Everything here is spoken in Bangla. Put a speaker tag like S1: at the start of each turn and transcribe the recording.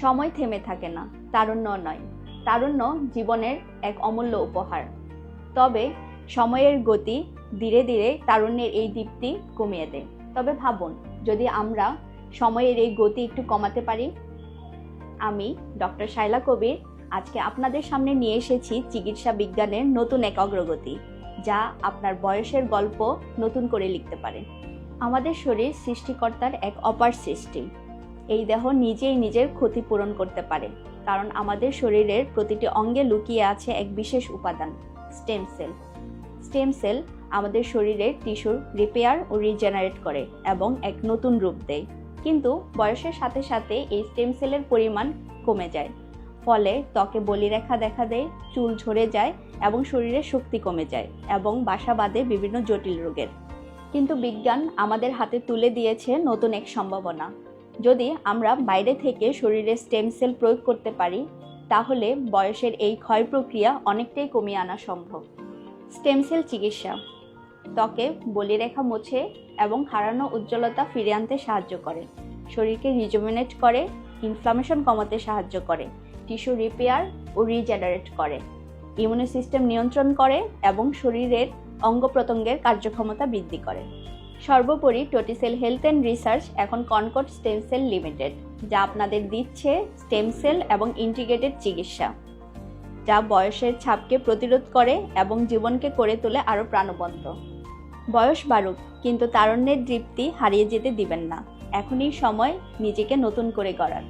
S1: সময় থেমে থাকে না, তারুণ্য নয়। তারুণ্য জীবনের এক অমূল্য উপহার। তবে সময়ের গতি ধীরে ধীরে তারুণ্যের এই দীপ্তি কমিয়ে দেয়। তবে ভাবুন, যদি আমরা সময়ের এই গতি একটু কমাতে পারি? আমি ডক্টর শাইলা কবির আজকে আপনাদের সামনে নিয়ে এসেছি চিকিৎসা বিজ্ঞানের নতুন এক অগ্রগতি, যা আপনার বয়সের গল্প নতুন করে লিখতে পারে। আমাদের শরীর সৃষ্টিকর্তার এক অপার সৃষ্টি। এই দেহ নিজেই নিজের ক্ষতি পূরণ করতে পারে, কারণ আমাদের শরীরের প্রতিটি অঙ্গে লুকিয়ে আছে এক বিশেষ উপাদান স্টেম সেল স্টেম সেল আমাদের শরীরের টিস্যুর রিপেয়ার ও রিজেনারেট করে এবং এক নতুন রূপ দেয়। কিন্তু বয়সের সাথে সাথে এই স্টেম সেলের পরিমাণ কমে যায়, ফলে ত্বকে বলিরেখা দেখা দেয়, চুল ঝরে যায় এবং শরীরের শক্তি কমে যায় এবং বাসা বাঁধে বিভিন্ন জটিল রোগের। কিন্তু বিজ্ঞান আমাদের হাতে তুলে দিয়েছে নতুন এক সম্ভাবনা যদি আমরা বাইরে থেকে শরীরে স্টেম সেল প্রয়োগ করতে পারি, তাহলে বয়সের এই ক্ষয় প্রক্রিয়া অনেকটাই কমিয়ে আনা সম্ভব। স্টেম সেল চিকিৎসা। ত্বকে বলিরেখা মোছে এবং হারানো উজ্জ্বলতা ফিরে আনতে সাহায্য করে। শরীরকে রিজুমিনেট করে ইনফ্লামেশন কমাতে সাহায্য করে টিস্যু রিপেয়ার ও রিজেনারেট করে। ইমিউনি সিস্টেম নিয়ন্ত্রণ করে এবং শরীরের অঙ্গ প্রত্যঙ্গের কার্যক্ষমতা বৃদ্ধি করে। সর্বোপরি টোটিসেল হেলথ অ্যান্ড রিসার্চ এখন কনকট স্টেম সেল লিমিটেড যা আপনাদের দিচ্ছে স্টেম সেল এবং ইন্টিগ্রেটেড চিকিৎসা, যা বয়সের ছাপকে প্রতিরোধ করে এবং জীবনকে করে তোলে আরও প্রাণবন্ত। বয়স বাড়ুক, কিন্তু তারণ্যের দৃপ্তি হারিয়ে যেতে দিবেন না। এখনই সময় নিজেকে নতুন করে গড়ার।